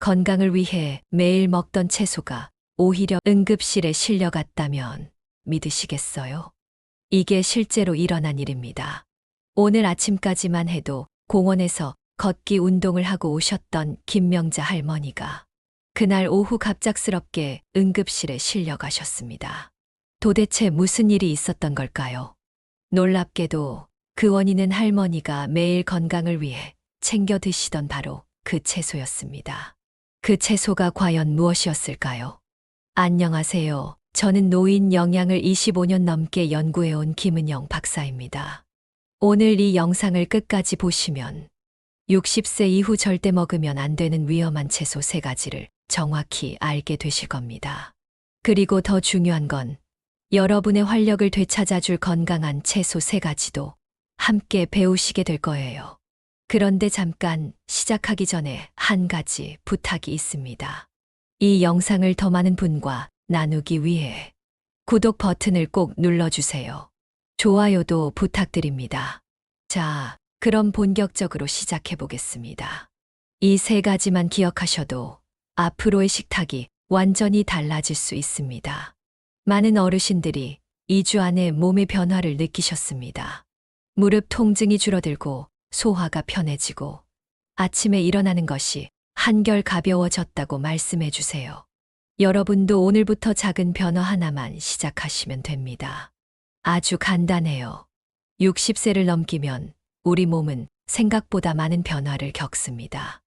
건강을 위해 매일 먹던 채소가 오히려 응급실에 실려갔다면 믿으시겠어요? 이게 실제로 일어난 일입니다. 오늘 아침까지만 해도 공원에서 걷기 운동을 하고 오셨던 김명자 할머니가 그날 오후 갑작스럽게 응급실에 실려가셨습니다. 도대체 무슨 일이 있었던 걸까요? 놀랍게도 그 원인은 할머니가 매일 건강을 위해 챙겨 드시던 바로 그 채소였습니다. 그 채소가 과연 무엇이었을까요? 안녕하세요. 저는 노인 영양을 25년 넘게 연구해온 김은영 박사입니다. 오늘 이 영상을 끝까지 보시면 60세 이후 절대 먹으면 안 되는 위험한 채소 세 가지를 정확히 알게 되실 겁니다. 그리고 더 중요한 건 여러분의 활력을 되찾아줄 건강한 채소 세 가지도 함께 배우시게 될 거예요. 그런데 잠깐 시작하기 전에 한 가지 부탁이 있습니다. 이 영상을 더 많은 분과 나누기 위해 구독 버튼을 꼭 눌러주세요. 좋아요도 부탁드립니다. 자, 그럼 본격적으로 시작해 보겠습니다. 이 세 가지만 기억하셔도 앞으로의 식탁이 완전히 달라질 수 있습니다. 많은 어르신들이 2주 안에 몸의 변화를 느끼셨습니다. 무릎 통증이 줄어들고 소화가 편해지고 아침에 일어나는 것이 한결 가벼워졌다고 말씀해 주세요. 여러분도 오늘부터 작은 변화 하나만 시작하시면 됩니다. 아주 간단해요. 60세를 넘기면 우리 몸은 생각보다 많은 변화를 겪습니다.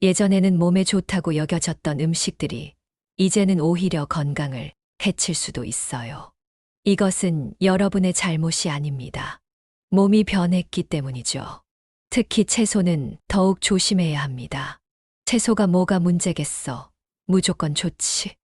예전에는 몸에 좋다고 여겨졌던 음식들이 이제는 오히려 건강을 해칠 수도 있어요. 이것은 여러분의 잘못이 아닙니다. 몸이 변했기 때문이죠. 특히 채소는 더욱 조심해야 합니다. 채소가 뭐가 문제겠어. 무조건 좋지.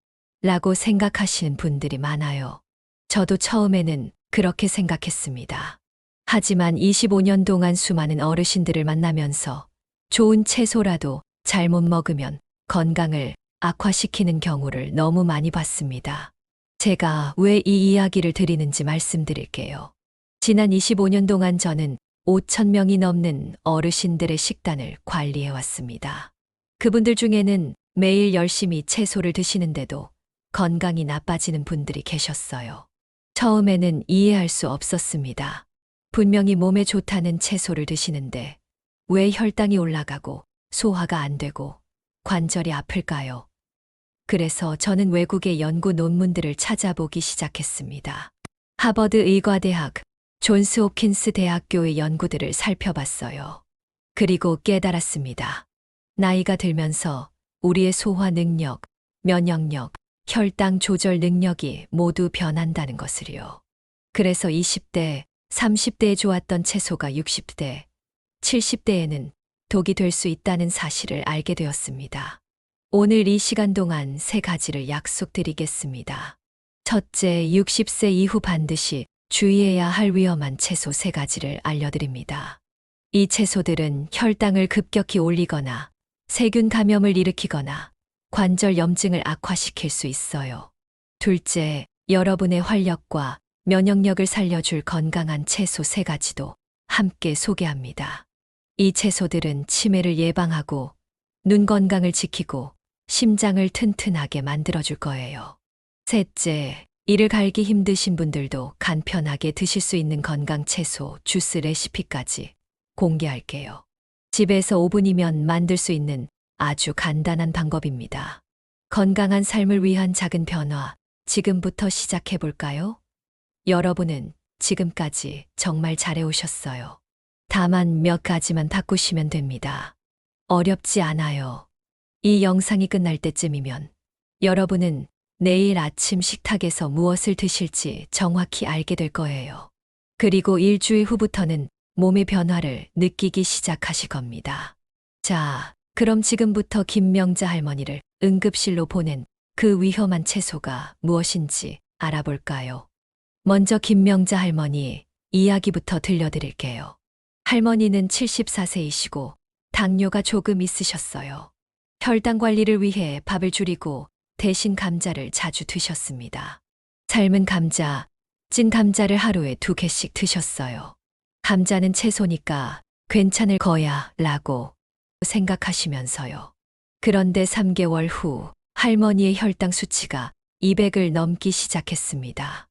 라고 생각하시는 분들이 많아요. 저도 처음에는 그렇게 생각했습니다. 하지만 25년 동안 수많은 어르신들을 만나면서 좋은 채소라도 잘못 먹으면 건강을 악화시키는 경우를 너무 많이 봤습니다. 제가 왜 이 이야기를 드리는지 말씀드릴게요. 지난 25년 동안 저는 5천 명이 넘는 어르신들의 식단을 관리해 왔습니다. 그분들 중에는 매일 열심히 채소를 드시는데도 건강이 나빠지는 분들이 계셨어요. 처음에는 이해할 수 없었습니다. 분명히 몸에 좋다는 채소를 드시는데 왜 혈당이 올라가고 소화가 안 되고 관절이 아플까요? 그래서 저는 외국의 연구 논문들을 찾아보기 시작했습니다. 하버드 의과대학, 존스 홉킨스 대학교의 연구들을 살펴봤어요. 그리고 깨달았습니다. 나이가 들면서 우리의 소화 능력, 면역력, 혈당 조절 능력이 모두 변한다는 것을요. 그래서 20대, 30대에 좋았던 채소가 60대, 70대에는 독이 될 수 있다는 사실을 알게 되었습니다. 오늘 이 시간 동안 세 가지를 약속드리겠습니다. 첫째, 60세 이후 반드시 주의해야 할 위험한 채소 세 가지를 알려드립니다. 이 채소들은 혈당을 급격히 올리거나 세균 감염을 일으키거나 관절 염증을 악화시킬 수 있어요. 둘째, 여러분의 활력과 면역력을 살려줄 건강한 채소 세 가지도 함께 소개합니다. 이 채소들은 치매를 예방하고 눈 건강을 지키고 심장을 튼튼하게 만들어줄 거예요. 셋째, 이를 갈기 힘드신 분들도 간편하게 드실 수 있는 건강 채소 주스 레시피까지 공개할게요. 집에서 5분이면 만들 수 있는 아주 간단한 방법입니다. 건강한 삶을 위한 작은 변화, 지금부터 시작해 볼까요? 여러분은 지금까지 정말 잘해오셨어요. 다만 몇 가지만 바꾸시면 됩니다. 어렵지 않아요. 이 영상이 끝날 때쯤이면 여러분은 내일 아침 식탁에서 무엇을 드실지 정확히 알게 될 거예요. 그리고 일주일 후부터는 몸의 변화를 느끼기 시작하실 겁니다. 자, 그럼 지금부터 김명자 할머니를 응급실로 보낸 그 위험한 채소가 무엇인지 알아볼까요? 먼저 김명자 할머니 이야기부터 들려드릴게요. 할머니는 74세이시고 당뇨가 조금 있으셨어요. 혈당 관리를 위해 밥을 줄이고 대신 감자를 자주 드셨습니다. 삶은 감자, 찐 감자를 하루에 두 개씩 드셨어요. 감자는 채소니까 괜찮을 거야 라고 생각하시면서요. 그런데 3개월 후 할머니의 혈당 수치가 200을 넘기 시작했습니다.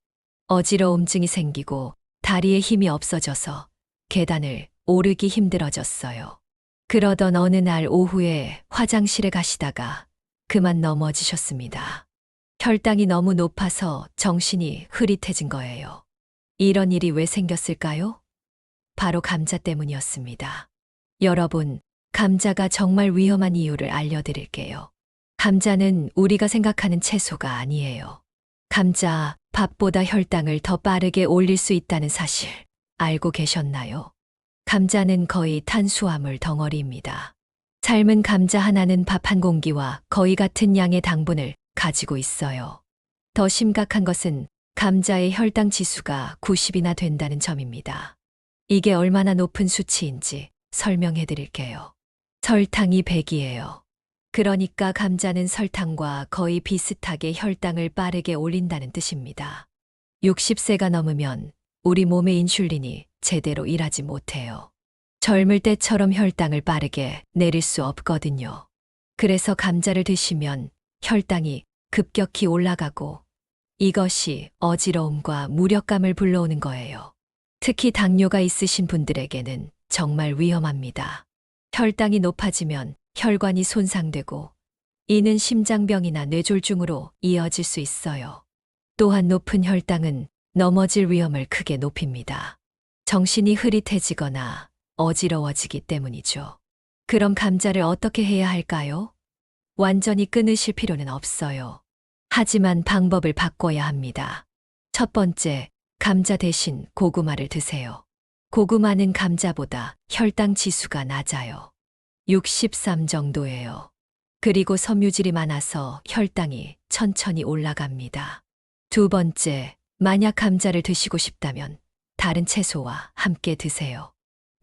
어지러움증이 생기고 다리에 힘이 없어져서 계단을 오르기 힘들어졌어요. 그러던 어느 날 오후에 화장실에 가시다가 그만 넘어지셨습니다. 혈당이 너무 높아서 정신이 흐릿해진 거예요. 이런 일이 왜 생겼을까요? 바로 감자 때문이었습니다. 여러분, 감자가 정말 위험한 이유를 알려드릴게요. 감자는 우리가 생각하는 채소가 아니에요. 감자, 밥보다 혈당을 더 빠르게 올릴 수 있다는 사실 알고 계셨나요? 감자는 거의 탄수화물 덩어리입니다. 삶은 감자 하나는 밥 한 공기와 거의 같은 양의 당분을 가지고 있어요. 더 심각한 것은 감자의 혈당 지수가 90이나 된다는 점입니다. 이게 얼마나 높은 수치인지 설명해 드릴게요. 설탕이 100이에요. 그러니까 감자는 설탕과 거의 비슷하게 혈당을 빠르게 올린다는 뜻입니다. 60세가 넘으면 우리 몸의 인슐린이 제대로 일하지 못해요. 젊을 때처럼 혈당을 빠르게 내릴 수 없거든요. 그래서 감자를 드시면 혈당이 급격히 올라가고 이것이 어지러움과 무력감을 불러오는 거예요. 특히 당뇨가 있으신 분들에게는 정말 위험합니다. 혈당이 높아지면 혈관이 손상되고 이는 심장병이나 뇌졸중으로 이어질 수 있어요. 또한 높은 혈당은 넘어질 위험을 크게 높입니다. 정신이 흐릿해지거나 어지러워지기 때문이죠. 그럼 감자를 어떻게 해야 할까요? 완전히 끊으실 필요는 없어요. 하지만 방법을 바꿔야 합니다. 첫 번째, 감자 대신 고구마를 드세요. 고구마는 감자보다 혈당 지수가 낮아요. 63 정도예요. 그리고 섬유질이 많아서 혈당이 천천히 올라갑니다. 두 번째, 만약 감자를 드시고 싶다면 다른 채소와 함께 드세요.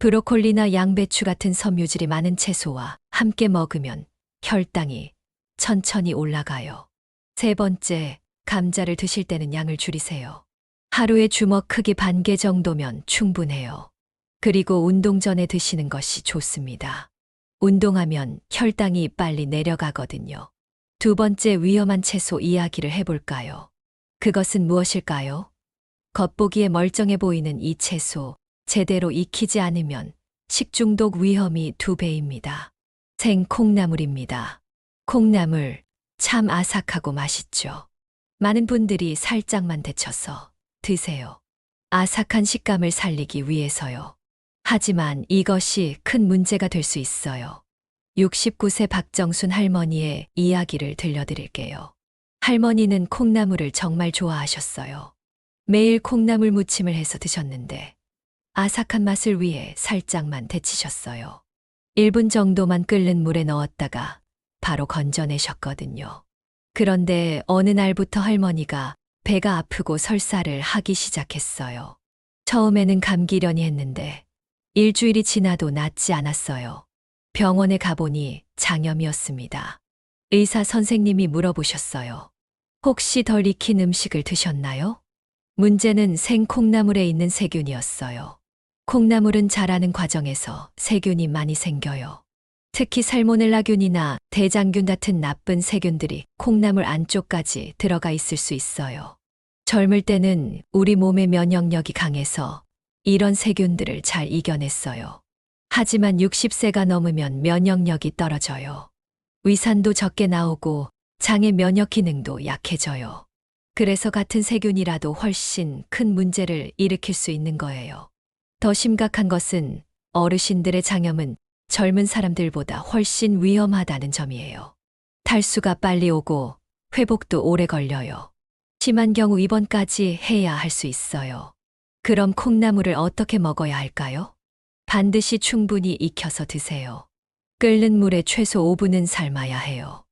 브로콜리나 양배추 같은 섬유질이 많은 채소와 함께 먹으면 혈당이 천천히 올라가요. 세 번째, 감자를 드실 때는 양을 줄이세요. 하루에 주먹 크기 반 개 정도면 충분해요. 그리고 운동 전에 드시는 것이 좋습니다. 운동하면 혈당이 빨리 내려가거든요. 두 번째 위험한 채소 이야기를 해볼까요? 그것은 무엇일까요? 겉보기에 멀쩡해 보이는 이 채소, 제대로 익히지 않으면 식중독 위험이 두 배입니다. 생 콩나물입니다. 콩나물 참 아삭하고 맛있죠. 많은 분들이 살짝만 데쳐서 드세요. 아삭한 식감을 살리기 위해서요. 하지만 이것이 큰 문제가 될 수 있어요. 69세 박정순 할머니의 이야기를 들려드릴게요. 할머니는 콩나물을 정말 좋아하셨어요. 매일 콩나물 무침을 해서 드셨는데 아삭한 맛을 위해 살짝만 데치셨어요. 1분 정도만 끓는 물에 넣었다가 바로 건져내셨거든요. 그런데 어느 날부터 할머니가 배가 아프고 설사를 하기 시작했어요. 처음에는 감기려니 했는데 일주일이 지나도 낫지 않았어요. 병원에 가보니 장염이었습니다. 의사 선생님이 물어보셨어요. 혹시 덜 익힌 음식을 드셨나요? 문제는 생콩나물에 있는 세균이었어요. 콩나물은 자라는 과정에서 세균이 많이 생겨요. 특히 살모넬라균이나 대장균 같은 나쁜 세균들이 콩나물 안쪽까지 들어가 있을 수 있어요. 젊을 때는 우리 몸의 면역력이 강해서 이런 세균들을 잘 이겨냈어요. 하지만 60세가 넘으면 면역력이 떨어져요. 위산도 적게 나오고 장의 면역 기능도 약해져요. 그래서 같은 세균이라도 훨씬 큰 문제를 일으킬 수 있는 거예요. 더 심각한 것은 어르신들의 장염은 젊은 사람들보다 훨씬 위험하다는 점이에요. 탈수가 빨리 오고 회복도 오래 걸려요. 심한 경우 입원까지 해야 할 수 있어요. 그럼 콩나물을 어떻게 먹어야 할까요? 반드시 충분히 익혀서 드세요. 끓는 물에 최소 5분은 삶아야 해요.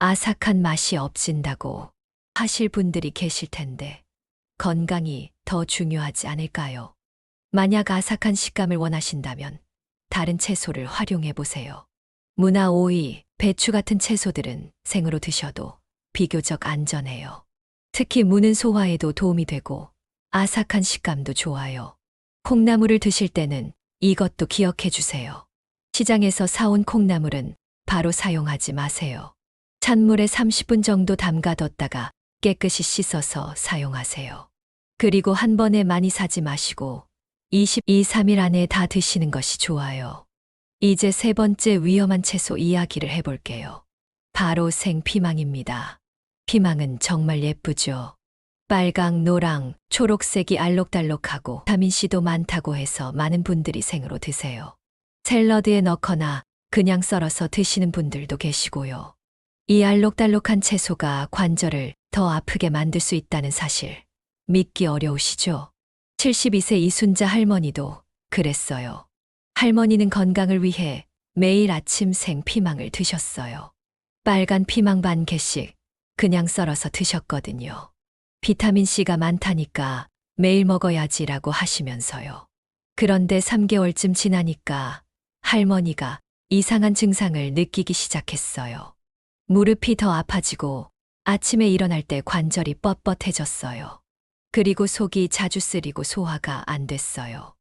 아삭한 맛이 없진다고 하실 분들이 계실 텐데 건강이 더 중요하지 않을까요? 만약 아삭한 식감을 원하신다면 다른 채소를 활용해 보세요. 무나 오이, 배추 같은 채소들은 생으로 드셔도 비교적 안전해요. 특히 무는 소화에도 도움이 되고 아삭한 식감도 좋아요. 콩나물을 드실 때는 이것도 기억해 주세요. 시장에서 사온 콩나물은 바로 사용하지 마세요. 찬물에 30분 정도 담가뒀다가 깨끗이 씻어서 사용하세요. 그리고 한 번에 많이 사지 마시고 22, 3일 안에 다 드시는 것이 좋아요. 이제 세 번째 위험한 채소 이야기를 해볼게요. 바로 생피망입니다. 피망은 정말 예쁘죠. 빨강, 노랑, 초록색이 알록달록하고 비타민C도 많다고 해서 많은 분들이 생으로 드세요. 샐러드에 넣거나 그냥 썰어서 드시는 분들도 계시고요. 이 알록달록한 채소가 관절을 더 아프게 만들 수 있다는 사실 믿기 어려우시죠? 72세 이순자 할머니도 그랬어요. 할머니는 건강을 위해 매일 아침 생피망을 드셨어요. 빨간 피망 반 개씩 그냥 썰어서 드셨거든요. 비타민C가 많다니까 매일 먹어야지라고 하시면서요. 그런데 3개월쯤 지나니까 할머니가 이상한 증상을 느끼기 시작했어요. 무릎이 더 아파지고 아침에 일어날 때 관절이 뻣뻣해졌어요. 그리고 속이 자주 쓰리고 소화가 안 됐어요.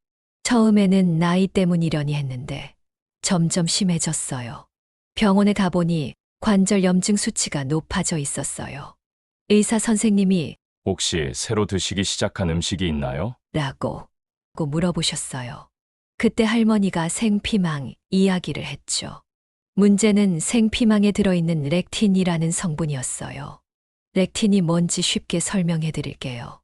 처음에는 나이 때문이려니 했는데 점점 심해졌어요. 병원에 가보니 관절 염증 수치가 높아져 있었어요. 의사 선생님이 혹시 새로 드시기 시작한 음식이 있나요? 라고 고 물어보셨어요. 그때 할머니가 생피망 이야기를 했죠. 문제는 생피망에 들어있는 렉틴이라는 성분이었어요. 렉틴이 뭔지 쉽게 설명해 드릴게요.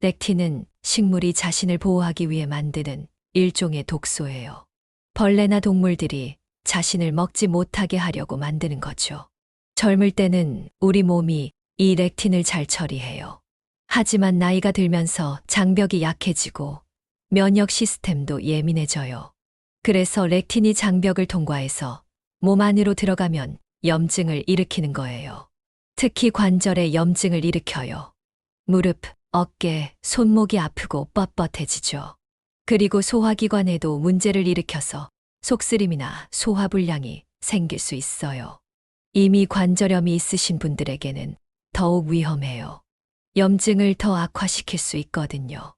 렉틴은 식물이 자신을 보호하기 위해 만드는 일종의 독소예요. 벌레나 동물들이 자신을 먹지 못하게 하려고 만드는 거죠. 젊을 때는 우리 몸이 이 렉틴을 잘 처리해요. 하지만 나이가 들면서 장벽이 약해지고 면역 시스템도 예민해져요. 그래서 렉틴이 장벽을 통과해서 몸 안으로 들어가면 염증을 일으키는 거예요. 특히 관절에 염증을 일으켜요. 무릎, 어깨, 손목이 아프고 뻣뻣해지죠. 그리고 소화기관에도 문제를 일으켜서 속쓰림이나 소화불량이 생길 수 있어요. 이미 관절염이 있으신 분들에게는 더욱 위험해요. 염증을 더 악화시킬 수 있거든요.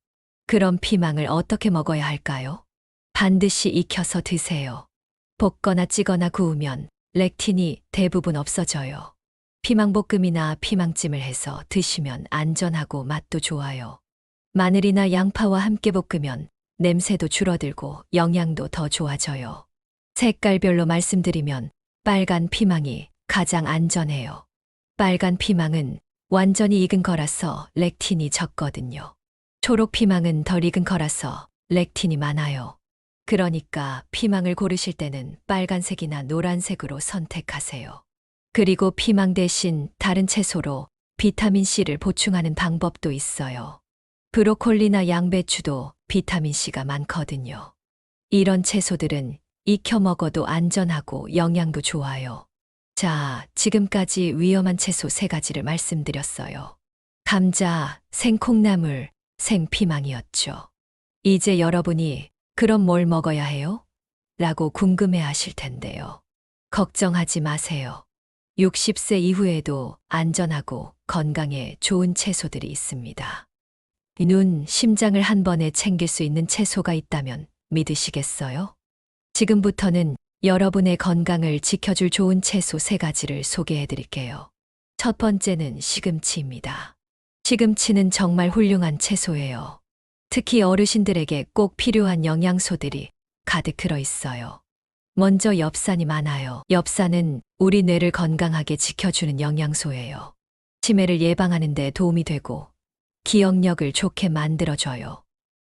그럼 피망을 어떻게 먹어야 할까요? 반드시 익혀서 드세요. 볶거나 찌거나 구우면 렉틴이 대부분 없어져요. 피망볶음이나 피망찜을 해서 드시면 안전하고 맛도 좋아요. 마늘이나 양파와 함께 볶으면 냄새도 줄어들고 영양도 더 좋아져요. 색깔별로 말씀드리면 빨간 피망이 가장 안전해요. 빨간 피망은 완전히 익은 거라서 렉틴이 적거든요. 초록 피망은 덜 익은 거라서 렉틴이 많아요. 그러니까 피망을 고르실 때는 빨간색이나 노란색으로 선택하세요. 그리고 피망 대신 다른 채소로 비타민C를 보충하는 방법도 있어요. 브로콜리나 양배추도 비타민C가 많거든요. 이런 채소들은 익혀 먹어도 안전하고 영양도 좋아요. 자, 지금까지 위험한 채소 세 가지를 말씀드렸어요. 감자, 생콩나물, 생피망이었죠. 이제 여러분이 그럼 뭘 먹어야 해요? 라고 궁금해 하실 텐데요. 걱정하지 마세요. 60세 이후에도 안전하고 건강에 좋은 채소들이 있습니다. 눈, 심장을 한 번에 챙길 수 있는 채소가 있다면 믿으시겠어요? 지금부터는 여러분의 건강을 지켜줄 좋은 채소 세 가지를 소개해 드릴게요. 첫 번째는 시금치입니다. 시금치는 정말 훌륭한 채소예요. 특히 어르신들에게 꼭 필요한 영양소들이 가득 들어 있어요. 먼저 엽산이 많아요. 엽산은 우리 뇌를 건강하게 지켜주는 영양소예요. 치매를 예방하는 데 도움이 되고 기억력을 좋게 만들어줘요.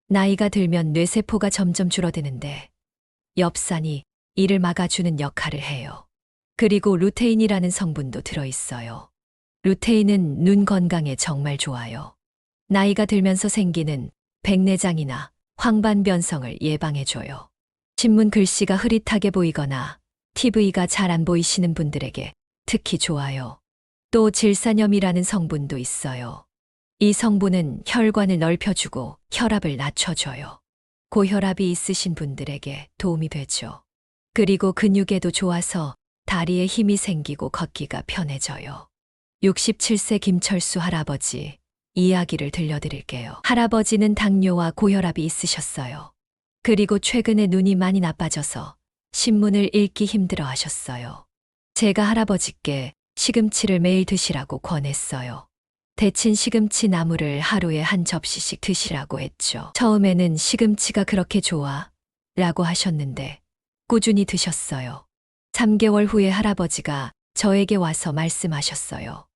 나이가 들면 뇌세포가 점점 줄어드는데 엽산이 이를 막아주는 역할을 해요. 그리고 루테인이라는 성분도 들어있어요. 루테인은 눈 건강에 정말 좋아요. 나이가 들면서 생기는 백내장이나 황반변성을 예방해줘요. 신문 글씨가 흐릿하게 보이거나 TV가 잘 안 보이시는 분들에게 특히 좋아요. 또 질산염이라는 성분도 있어요. 이 성분은 혈관을 넓혀주고 혈압을 낮춰줘요. 고혈압이 있으신 분들에게 도움이 되죠. 그리고 근육에도 좋아서 다리에 힘이 생기고 걷기가 편해져요. 67세 김철수 할아버지 이야기를 들려드릴게요. 할아버지는 당뇨와 고혈압이 있으셨어요. 그리고 최근에 눈이 많이 나빠져서 신문을 읽기 힘들어 하셨어요. 제가 할아버지께 시금치를 매일 드시라고 권했어요. 데친 시금치 나물을 하루에 한 접시씩 드시라고 했죠. 처음에는 시금치가 그렇게 좋아? 라고 하셨는데 꾸준히 드셨어요. 3개월 후에 할아버지가 저에게 와서 말씀하셨어요.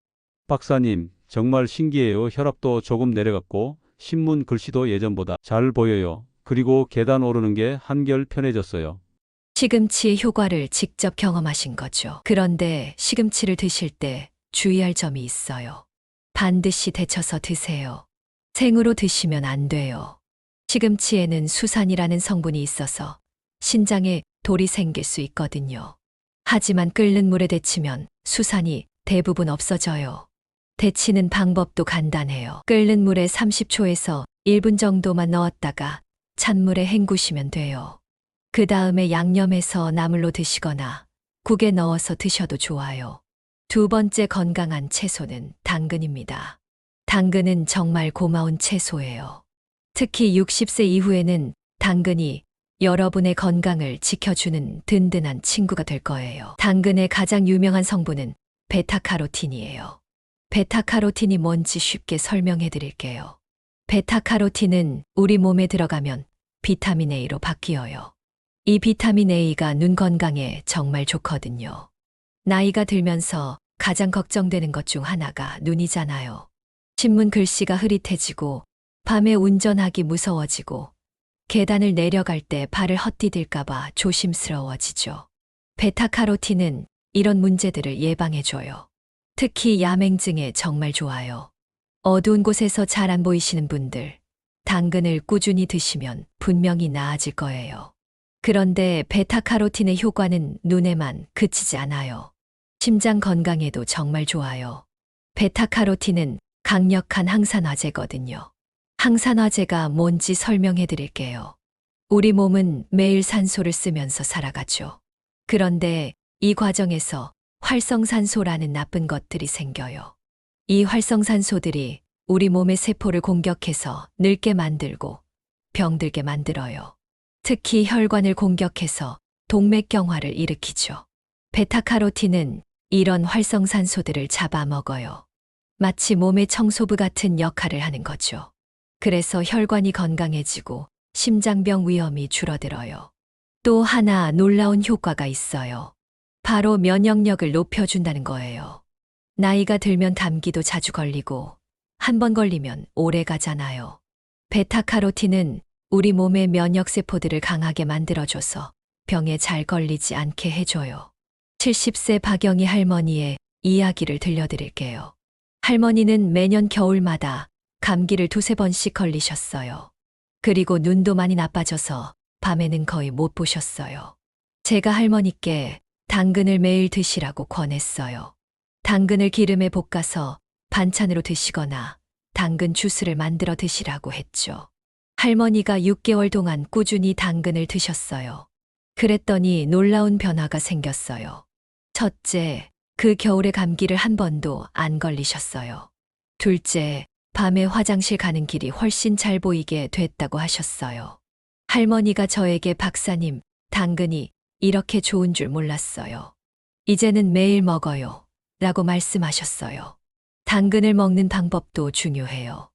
박사님, 정말 신기해요. 혈압도 조금 내려갔고, 신문 글씨도 예전보다 잘 보여요. 그리고 계단 오르는 게 한결 편해졌어요. 시금치의 효과를 직접 경험하신 거죠. 그런데 시금치를 드실 때 주의할 점이 있어요. 반드시 데쳐서 드세요. 생으로 드시면 안 돼요. 시금치에는 수산이라는 성분이 있어서 신장에 돌이 생길 수 있거든요. 하지만 끓는 물에 데치면 수산이 대부분 없어져요. 데치는 방법도 간단해요. 끓는 물에 30초에서 1분 정도만 넣었다가 찬물에 헹구시면 돼요. 그 다음에 양념해서 나물로 드시거나 국에 넣어서 드셔도 좋아요. 두 번째 건강한 채소는 당근입니다. 당근은 정말 고마운 채소예요. 특히 60세 이후에는 당근이 여러분의 건강을 지켜주는 든든한 친구가 될 거예요. 당근의 가장 유명한 성분은 베타카로틴이에요. 베타카로틴이 뭔지 쉽게 설명해 드릴게요. 베타카로틴은 우리 몸에 들어가면 비타민 A로 바뀌어요. 이 비타민 A가 눈 건강에 정말 좋거든요. 나이가 들면서 가장 걱정되는 것 중 하나가 눈이잖아요. 신문 글씨가 흐릿해지고 밤에 운전하기 무서워지고 계단을 내려갈 때 발을 헛디딜까봐 조심스러워지죠. 베타카로틴은 이런 문제들을 예방해줘요. 특히 야맹증에 정말 좋아요. 어두운 곳에서 잘 안 보이시는 분들, 당근을 꾸준히 드시면 분명히 나아질 거예요. 그런데 베타카로틴의 효과는 눈에만 그치지 않아요. 심장 건강에도 정말 좋아요. 베타카로틴은 강력한 항산화제거든요. 항산화제가 뭔지 설명해 드릴게요. 우리 몸은 매일 산소를 쓰면서 살아가죠. 그런데 이 과정에서 활성산소라는 나쁜 것들이 생겨요. 이 활성산소들이 우리 몸의 세포를 공격해서 늙게 만들고 병들게 만들어요. 특히 혈관을 공격해서 동맥경화를 일으키죠. 베타카로틴은 이런 활성산소들을 잡아먹어요. 마치 몸의 청소부 같은 역할을 하는 거죠. 그래서 혈관이 건강해지고 심장병 위험이 줄어들어요. 또 하나 놀라운 효과가 있어요. 바로 면역력을 높여준다는 거예요. 나이가 들면 감기도 자주 걸리고 한 번 걸리면 오래 가잖아요. 베타카로틴은 우리 몸의 면역세포들을 강하게 만들어줘서 병에 잘 걸리지 않게 해줘요. 70세 박영희 할머니의 이야기를 들려드릴게요. 할머니는 매년 겨울마다 감기를 두세 번씩 걸리셨어요. 그리고 눈도 많이 나빠져서 밤에는 거의 못 보셨어요. 제가 할머니께 당근을 매일 드시라고 권했어요. 당근을 기름에 볶아서 반찬으로 드시거나 당근 주스를 만들어 드시라고 했죠. 할머니가 6개월 동안 꾸준히 당근을 드셨어요. 그랬더니 놀라운 변화가 생겼어요. 첫째, 그 겨울에 감기를 한 번도 안 걸리셨어요. 둘째, 밤에 화장실 가는 길이 훨씬 잘 보이게 됐다고 하셨어요. 할머니가 저에게 박사님, 당근이 이렇게 좋은 줄 몰랐어요. 이제는 매일 먹어요. 라고 말씀하셨어요. 당근을 먹는 방법도 중요해요.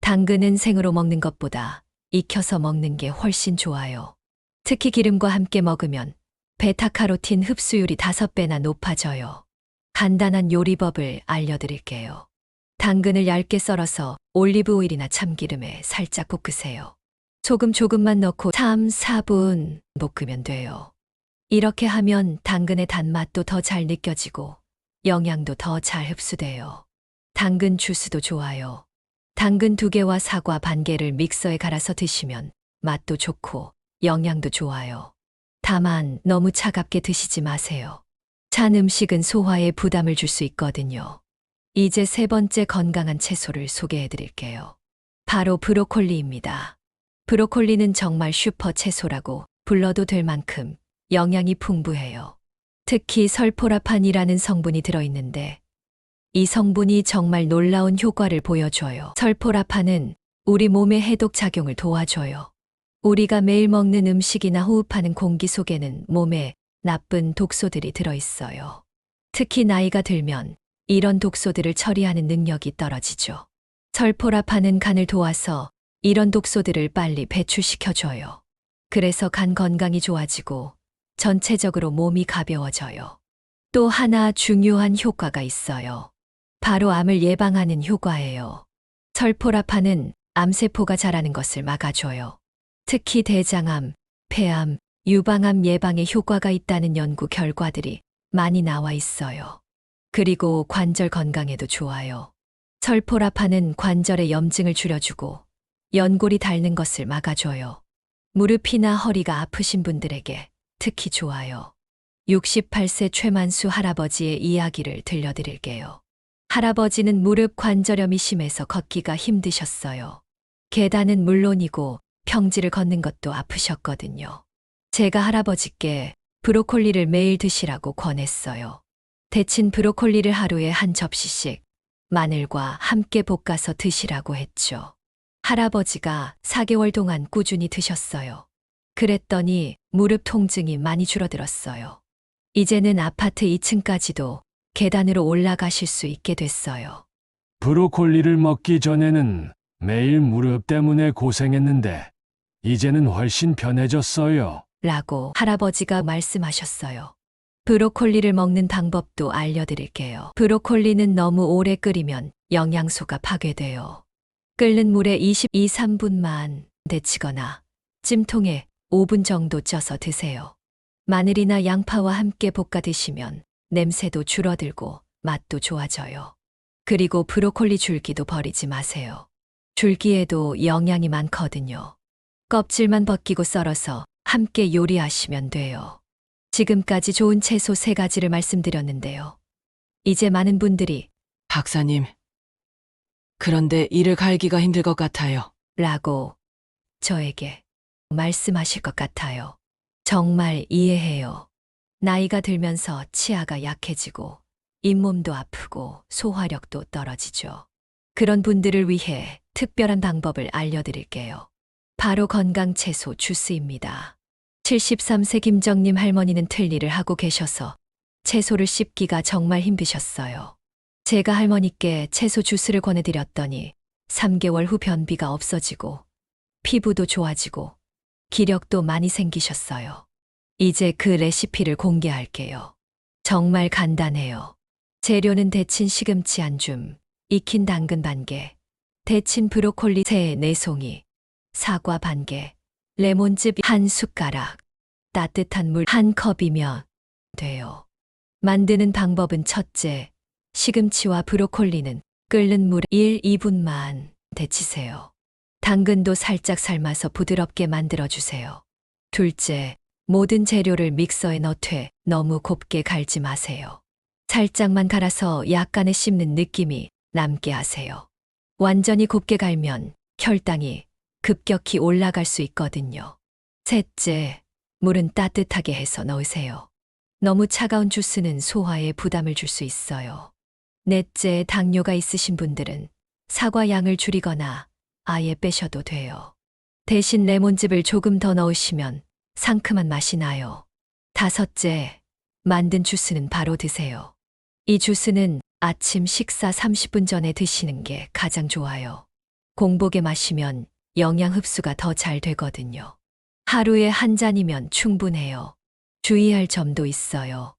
당근은 생으로 먹는 것보다 익혀서 먹는 게 훨씬 좋아요. 특히 기름과 함께 먹으면 베타카로틴 흡수율이 5배나 높아져요. 간단한 요리법을 알려드릴게요. 당근을 얇게 썰어서 올리브 오일이나 참기름에 살짝 볶으세요. 소금 조금만 넣고 3, 4분 볶으면 돼요. 이렇게 하면 당근의 단맛도 더 잘 느껴지고 영양도 더 잘 흡수돼요. 당근 주스도 좋아요. 당근 두 개와 사과 반 개를 믹서에 갈아서 드시면 맛도 좋고 영양도 좋아요. 다만 너무 차갑게 드시지 마세요. 찬 음식은 소화에 부담을 줄 수 있거든요. 이제 세 번째 건강한 채소를 소개해 드릴게요. 바로 브로콜리입니다. 브로콜리는 정말 슈퍼 채소라고 불러도 될 만큼 영양이 풍부해요. 특히 설포라판이라는 성분이 들어있는데 이 성분이 정말 놀라운 효과를 보여줘요. 설포라판은 우리 몸의 해독 작용을 도와줘요. 우리가 매일 먹는 음식이나 호흡하는 공기 속에는 몸에 나쁜 독소들이 들어있어요. 특히 나이가 들면 이런 독소들을 처리하는 능력이 떨어지죠. 설포라파는 간을 도와서 이런 독소들을 빨리 배출시켜줘요. 그래서 간 건강이 좋아지고 전체적으로 몸이 가벼워져요. 또 하나 중요한 효과가 있어요. 바로 암을 예방하는 효과예요. 설포라파는 암세포가 자라는 것을 막아줘요. 특히 대장암, 폐암, 유방암 예방에 효과가 있다는 연구 결과들이 많이 나와 있어요. 그리고 관절 건강에도 좋아요. 설포라파는 관절의 염증을 줄여주고 연골이 닳는 것을 막아줘요. 무릎이나 허리가 아프신 분들에게 특히 좋아요. 68세 최만수 할아버지의 이야기를 들려드릴게요. 할아버지는 무릎 관절염이 심해서 걷기가 힘드셨어요. 계단은 물론이고 평지를 걷는 것도 아프셨거든요. 제가 할아버지께 브로콜리를 매일 드시라고 권했어요. 데친 브로콜리를 하루에 한 접시씩 마늘과 함께 볶아서 드시라고 했죠. 할아버지가 4개월 동안 꾸준히 드셨어요. 그랬더니 무릎 통증이 많이 줄어들었어요. 이제는 아파트 2층까지도 계단으로 올라가실 수 있게 됐어요. 브로콜리를 먹기 전에는 매일 무릎 때문에 고생했는데 이제는 훨씬 편해졌어요. 라고 할아버지가 말씀하셨어요. 브로콜리를 먹는 방법도 알려드릴게요. 브로콜리는 너무 오래 끓이면 영양소가 파괴돼요. 끓는 물에 22, 3분만 데치거나 찜통에 5분 정도 쪄서 드세요. 마늘이나 양파와 함께 볶아 드시면 냄새도 줄어들고 맛도 좋아져요. 그리고 브로콜리 줄기도 버리지 마세요. 줄기에도 영양이 많거든요. 껍질만 벗기고 썰어서 함께 요리하시면 돼요. 지금까지 좋은 채소 세 가지를 말씀드렸는데요. 이제 많은 분들이 박사님. 그런데 이를 갈기가 힘들 것 같아요. 라고 저에게 말씀하실 것 같아요. 정말 이해해요. 나이가 들면서 치아가 약해지고 잇몸도 아프고 소화력도 떨어지죠. 그런 분들을 위해 특별한 방법을 알려드릴게요. 바로 건강 채소 주스입니다. 73세 김정님 할머니는 틀니를 하고 계셔서 채소를 씹기가 정말 힘드셨어요. 제가 할머니께 채소 주스를 권해드렸더니 3개월 후 변비가 없어지고 피부도 좋아지고 기력도 많이 생기셨어요. 이제 그 레시피를 공개할게요. 정말 간단해요. 재료는 데친 시금치 한 줌, 익힌 당근 반 개, 데친 브로콜리 세 네 송이, 사과 반 개, 레몬즙 한 숟가락, 따뜻한 물 한 컵이면 돼요. 만드는 방법은 첫째, 시금치와 브로콜리는 끓는 물 1, 2분만 데치세요. 당근도 살짝 삶아서 부드럽게 만들어주세요. 둘째, 모든 재료를 믹서에 넣되 너무 곱게 갈지 마세요. 살짝만 갈아서 약간의 씹는 느낌이 남게 하세요. 완전히 곱게 갈면 혈당이 급격히 올라갈 수 있거든요. 셋째, 물은 따뜻하게 해서 넣으세요. 너무 차가운 주스는 소화에 부담을 줄 수 있어요. 넷째, 당뇨가 있으신 분들은 사과 양을 줄이거나 아예 빼셔도 돼요. 대신 레몬즙을 조금 더 넣으시면 상큼한 맛이 나요. 다섯째, 만든 주스는 바로 드세요. 이 주스는 아침 식사 30분 전에 드시는 게 가장 좋아요. 공복에 마시면 영양 흡수가 더 잘 되거든요. 하루에 한 잔이면 충분해요. 주의할 점도 있어요.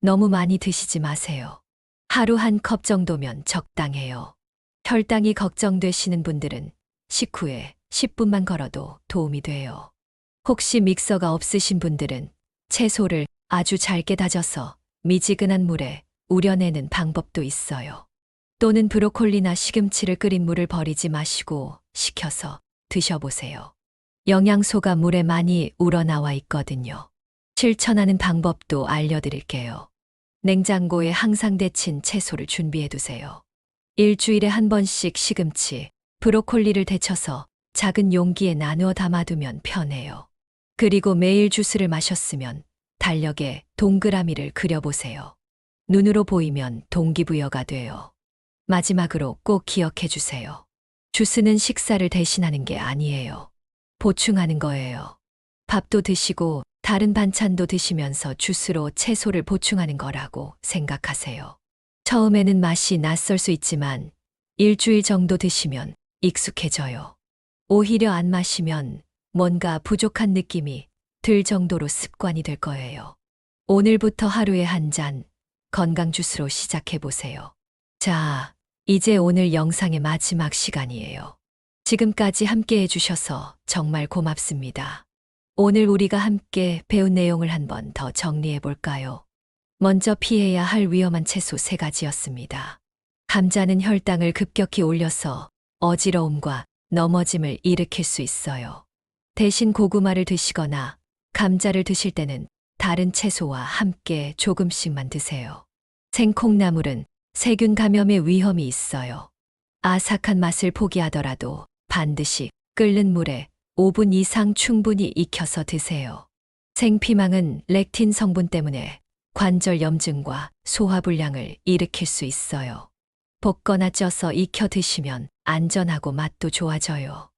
너무 많이 드시지 마세요. 하루 한 컵 정도면 적당해요. 혈당이 걱정되시는 분들은 식후에 10분만 걸어도 도움이 돼요. 혹시 믹서가 없으신 분들은 채소를 아주 잘게 다져서 미지근한 물에 우려내는 방법도 있어요. 또는 브로콜리나 시금치를 끓인 물을 버리지 마시고 식혀서 드셔보세요. 영양소가 물에 많이 우러나와 있거든요. 실천하는 방법도 알려드릴게요. 냉장고에 항상 데친 채소를 준비해 두세요. 일주일에 한 번씩 시금치, 브로콜리를 데쳐서 작은 용기에 나누어 담아두면 편해요. 그리고 매일 주스를 마셨으면 달력에 동그라미를 그려보세요. 눈으로 보이면 동기부여가 돼요. 마지막으로 꼭 기억해 주세요. 주스는 식사를 대신하는 게 아니에요. 보충하는 거예요. 밥도 드시고 다른 반찬도 드시면서 주스로 채소를 보충하는 거라고 생각하세요. 처음에는 맛이 낯설 수 있지만 일주일 정도 드시면 익숙해져요. 오히려 안 마시면 뭔가 부족한 느낌이 들 정도로 습관이 될 거예요. 오늘부터 하루에 한 잔 건강 주스로 시작해 보세요. 자, 이제 오늘 영상의 마지막 시간이에요. 지금까지 함께 해주셔서 정말 고맙습니다. 오늘 우리가 함께 배운 내용을 한 번 더 정리해 볼까요? 먼저 피해야 할 위험한 채소 세 가지였습니다. 감자는 혈당을 급격히 올려서 어지러움과 넘어짐을 일으킬 수 있어요. 대신 고구마를 드시거나 감자를 드실 때는 다른 채소와 함께 조금씩만 드세요. 생콩나물은 세균 감염의 위험이 있어요. 아삭한 맛을 포기하더라도 반드시 끓는 물에 5분 이상 충분히 익혀서 드세요. 생피망은 렉틴 성분 때문에 관절 염증과 소화불량을 일으킬 수 있어요. 볶거나 쪄서 익혀 드시면 안전하고 맛도 좋아져요.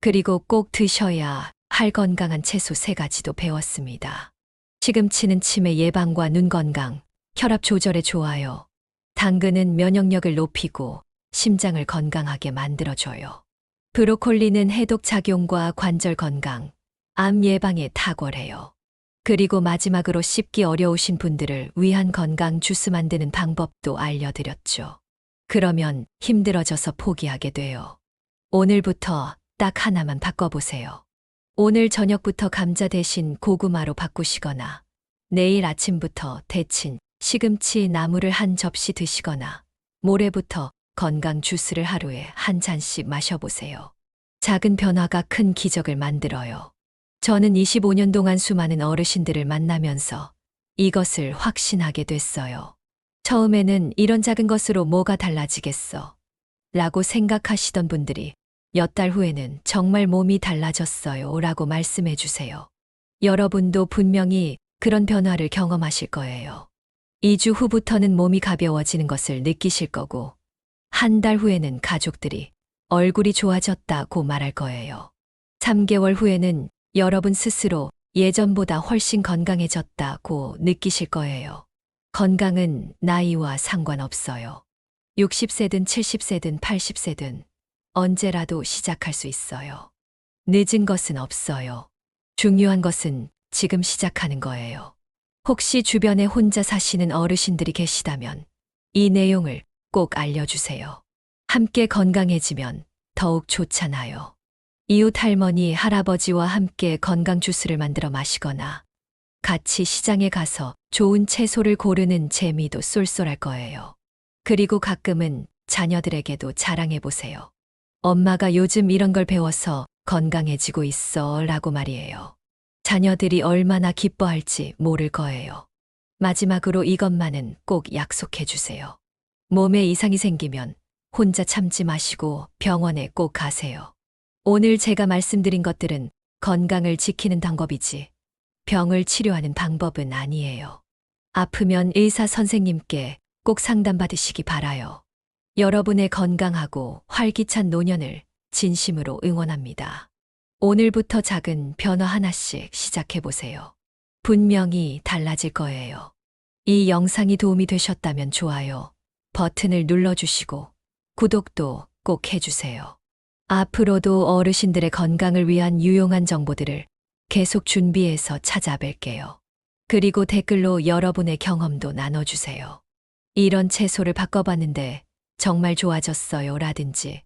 그리고 꼭 드셔야 할 건강한 채소 세 가지도 배웠습니다. 시금치는 치매 예방과 눈 건강, 혈압 조절에 좋아요. 당근은 면역력을 높이고 심장을 건강하게 만들어줘요. 브로콜리는 해독 작용과 관절 건강, 암 예방에 탁월해요. 그리고 마지막으로 씹기 어려우신 분들을 위한 건강 주스 만드는 방법도 알려드렸죠. 그러면 힘들어져서 포기하게 돼요. 오늘부터 딱 하나만 바꿔보세요. 오늘 저녁부터 감자 대신 고구마로 바꾸시거나 내일 아침부터 데친 시금치 나물을 한 접시 드시거나 모레부터 건강 주스를 하루에 한 잔씩 마셔보세요. 작은 변화가 큰 기적을 만들어요. 저는 25년 동안 수많은 어르신들을 만나면서 이것을 확신하게 됐어요. 처음에는 이런 작은 것으로 뭐가 달라지겠어? 라고 생각하시던 분들이 몇 달 후에는 정말 몸이 달라졌어요. 라고 말씀해 주세요. 여러분도 분명히 그런 변화를 경험하실 거예요. 2주 후부터는 몸이 가벼워지는 것을 느끼실 거고, 한 달 후에는 가족들이 얼굴이 좋아졌다고 말할 거예요. 3개월 후에는 여러분 스스로 예전보다 훨씬 건강해졌다고 느끼실 거예요. 건강은 나이와 상관없어요. 60세든 70세든 80세든 언제라도 시작할 수 있어요. 늦은 것은 없어요. 중요한 것은 지금 시작하는 거예요. 혹시 주변에 혼자 사시는 어르신들이 계시다면 이 내용을 꼭 알려주세요. 함께 건강해지면 더욱 좋잖아요. 이웃 할머니, 할아버지와 함께 건강 주스를 만들어 마시거나 같이 시장에 가서 좋은 채소를 고르는 재미도 쏠쏠할 거예요. 그리고 가끔은 자녀들에게도 자랑해 보세요. 엄마가 요즘 이런 걸 배워서 건강해지고 있어 라고 말이에요. 자녀들이 얼마나 기뻐할지 모를 거예요. 마지막으로 이것만은 꼭 약속해 주세요. 몸에 이상이 생기면 혼자 참지 마시고 병원에 꼭 가세요. 오늘 제가 말씀드린 것들은 건강을 지키는 방법이지 병을 치료하는 방법은 아니에요. 아프면 의사 선생님께 꼭 상담받으시기 바라요. 여러분의 건강하고 활기찬 노년을 진심으로 응원합니다. 오늘부터 작은 변화 하나씩 시작해 보세요. 분명히 달라질 거예요. 이 영상이 도움이 되셨다면 좋아요 버튼을 눌러주시고 구독도 꼭 해주세요. 앞으로도 어르신들의 건강을 위한 유용한 정보들을 계속 준비해서 찾아뵐게요. 그리고 댓글로 여러분의 경험도 나눠주세요. 이런 채소를 바꿔봤는데 정말 좋아졌어요 라든지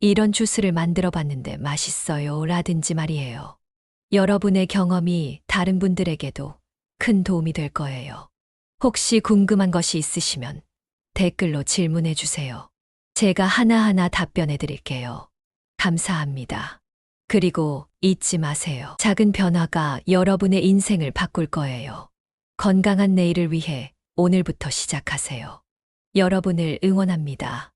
이런 주스를 만들어 봤는데 맛있어요 라든지 말이에요. 여러분의 경험이 다른 분들에게도 큰 도움이 될 거예요. 혹시 궁금한 것이 있으시면 댓글로 질문해 주세요. 제가 하나하나 답변해 드릴게요. 감사합니다. 그리고 잊지 마세요. 작은 변화가 여러분의 인생을 바꿀 거예요. 건강한 내일을 위해 오늘부터 시작하세요. 여러분을 응원합니다.